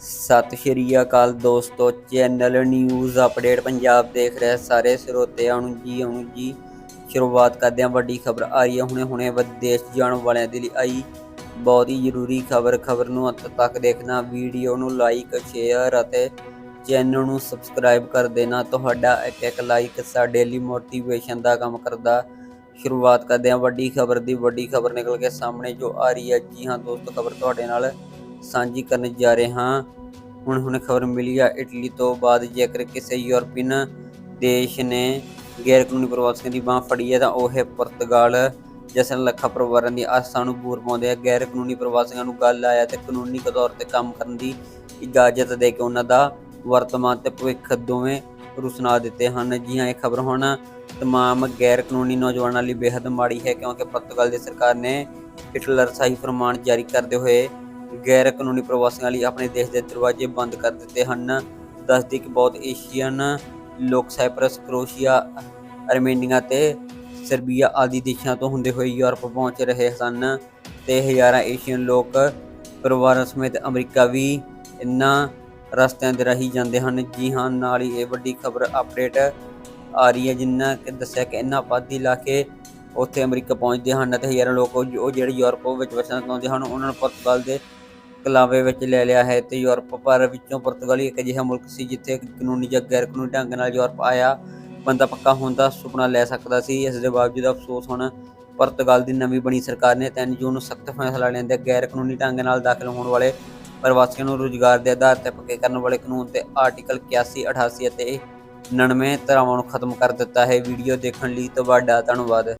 ਸਤਿ ਸ਼੍ਰੀ ਅਕਾਲ ਦੋਸਤੋ, channel news update Punjab ਦੇਖ ਰਹੇ ਸਾਰੇ ਸਰੋਤਿਆਂ ਨੂੰ ਜੀ ਨੂੰ ਜੀ ਸ਼ੁਰੂਆਤ ਕਰਦੇ ਹਾਂ ਵੱਡੀ ਖਬਰ ਆ ਰਹੀ ਹੈ ਹੁਣੇ ਹੁਣੇ ਵਿਦੇਸ਼ ਜਾਣ ਵਾਲਿਆਂ ਦੇ ਲਈ ਆਈ ਬਹੁਤ ਹੀ ਜ਼ਰੂਰੀ ਖਬਰ ਖਬਰ ਨੂੰ ਅੰਤ ਤੱਕ ਦੇਖਣਾ, ਵੀਡੀਓ ਨੂੰ ਲਾਈਕ ਸ਼ੇਅਰ ਅਤੇ ਚੈਨਲ ਨੂੰ ਸਬਸਕ੍ਰਾਈਬ ਕਰ ਦੇਣਾ। ਤੁਹਾਡਾ ਇੱਕ ਇੱਕ ਲਾਈਕ ਸਾਡੇ ਲਈ ਮੋਟੀਵੇਸ਼ਨ ਦਾ ਕੰਮ ਕਰਦਾ। ਸ਼ੁਰੂਆਤ ਕਰਦੇ ਹਾਂ ਵੱਡੀ ਖਬਰ ਦੀ, ਵੱਡੀ ਖਬਰ ਨਿਕਲ ਕੇ ਸਾਹਮਣੇ ਜੋ ਆ ਰਹੀ ਹੈ ਜੀ ਹਾਂ ਦੋਸਤੋ, ਖਬਰ ਤੁਹਾਡੇ ਨਾਲ ਸਾਂਝੀ ਕਰਨ ਜਾ ਰਹੇ ਹਾਂ। ਹੁਣ ਹੁਣ ਖਬਰ ਮਿਲੀ ਆ ਇਟਲੀ ਤੋਂ ਬਾਅਦ ਜੇਕਰ ਕਿਸੇ ਯੂਰਪੀਅਨ ਦੇਸ਼ ਨੇ ਗੈਰ ਕਾਨੂੰਨੀ ਪ੍ਰਵਾਸੀਆਂ ਦੀ ਬਾਹ ਫੜੀ ਹੈ ਤਾਂ ਉਹ ਹੈ ਪੁਰਤਗਾਲ। ਜਿਸ ਨਾਲ ਲੱਖਾਂ ਪਰਿਵਾਰਾਂ ਦੀ ਆਸਾਂ ਨੂੰ ਬੂਰ ਪਾਉਂਦੇ ਆ। ਗੈਰ ਕਾਨੂੰਨੀ ਪ੍ਰਵਾਸੀਆਂ ਨੂੰ ਗੱਲ ਆਇਆ ਤੇ ਕਾਨੂੰਨੀ ਤੌਰ ਤੇ ਕੰਮ ਕਰਨ ਦੀ ਇਜਾਜ਼ਤ ਦੇ ਕੇ ਉਹਨਾਂ ਦਾ ਵਰਤਮਾਨ ਤੇ ਭਵਿੱਖ ਦੋਵੇਂ ਰੁਸਨਾ ਦਿੱਤੇ ਹਨ। ਜੀ ਹਾਂ, ਇਹ ਖਬਰ ਹੁਣ ਤਮਾਮ ਗੈਰ ਕਾਨੂੰਨੀ ਨੌਜਵਾਨਾਂ ਲਈ ਬੇहद ਮਾੜੀ ਹੈ ਕਿਉਂਕਿ ਪੁਰਤਗਾਲ ਦੀ ਸਰਕਾਰ ਨੇ ਹਿਟਲਰ ਸਾਈ ਫਰਮਾਨ ਜਾਰੀ ਕਰਦੇ ਹੋਏ ਗੈਰ ਕਾਨੂੰਨੀ ਪ੍ਰਵਾਸੀਆਂ ਲਈ ਆਪਣੇ ਦੇਸ਼ ਦੇ ਦਰਵਾਜ਼ੇ ਬੰਦ ਕਰ ਦਿੱਤੇ ਹਨ। ਦੱਸਦੀ ਕਿ ਬਹੁਤ ਏਸ਼ੀਅਨ ਲੋਕ ਸਾਈਪਰਸ ਕਰੋਸ਼ੀਆ ਅਰਮੇਨੀਆ ਤੇ ਸਰਬੀਆ ਆਦਿ ਦੇਸ਼ਾਂ ਤੋਂ ਹੁੰਦੇ ਹੋਏ ਯੂਰਪ ਪਹੁੰਚ ਰਹੇ ਸਨ ਤੇ ਹਜ਼ਾਰਾਂ ਏਸ਼ੀਅਨ ਲੋਕ ਪਰਿਵਾਰਾਂ ਸਮੇਤ ਅਮਰੀਕਾ ਵੀ ਇਨ੍ਹਾਂ ਰਸਤਿਆਂ ਦੇ ਰਾਹੀਂ ਜਾਂਦੇ ਹਨ। ਜੀ ਹਾਂ, ਨਾਲ ਹੀ ਇਹ ਵੱਡੀ ਖਬਰ ਅਪਡੇਟ ਆ ਰਹੀ ਹੈ ਜਿੰਨਾ ਕਿ ਦੱਸਿਆ ਕਿ ਇਹਨਾਂ ਆਬਾਦੀ ਇਲਾਕੇ ਉੱਥੇ ਅਮਰੀਕਾ ਪਹੁੰਚਦੇ ਹਨ ਅਤੇ ਹਜ਼ਾਰਾਂ ਲੋਕ ਉਹ ਉਹ ਜਿਹੜੇ ਯੂਰਪ ਵਿੱਚ ਵਸਣਾ ਚਾਹੁੰਦੇ ਹਨ, ਉਹਨਾਂ ਨੂੰ ਪੁਰਤਗਾਲ ਦੇ ਕਲਾਵੇ ਵਿੱਚ ਲੈ ਲਿਆ ਹੈ ਤੇ ਯੂਰਪ ਭਰ ਵਿੱਚੋਂ ਪੁਰਤਗਾਲ ਹੀ ਇੱਕ ਅਜਿਹਾ ਮੁਲਕ ਸੀ ਜਿੱਥੇ ਕਾਨੂੰਨੀ ਜਾਂ ਗੈਰ ਕਾਨੂੰਨੀ ਢੰਗ ਨਾਲ ਯੂਰਪ ਆਇਆ। ਬੰਦਾ ਪੱਕਾ ਹੋਣ ਦਾ ਸੁਪਨਾ ਲੈ ਸਕਦਾ ਸੀ। ਇਸ ਦੇ ਬਾਵਜੂਦ ਅਫਸੋਸ ਹੁਣ ਪੁਰਤਗਾਲ ਦੀ ਨਵੀਂ ਬਣੀ ਸਰਕਾਰ ਨੇ 3 ਜੂਨ ਨੂੰ ਸਖਤ ਫੈਸਲਾ ਲੈਂਦੇ ਗੈਰ ਕਾਨੂੰਨੀ ਢੰਗ ਨਾਲ ਦਾਖਲ ਹੋਣ ਵਾਲੇ ਪ੍ਰਵਾਸੀਆਂ ਨੂੰ ਰੁਜ਼ਗਾਰ ਦੇ ਆਧਾਰ ਤੇ ਪੱਕੇ ਕਰਨ ਵਾਲੇ ਕਾਨੂੰਨ ਤੇ ਆਰਟੀਕਲ 81 88 ਅਤੇ 99 ਧਾਰਾਵਾਂ ਨੂੰ ਖਤਮ ਕਰ ਦਿੱਤਾ ਹੈ। ਵੀਡੀਓ ਦੇਖਣ ਲਈ ਤੁਹਾਡਾ ਧੰਨਵਾਦ।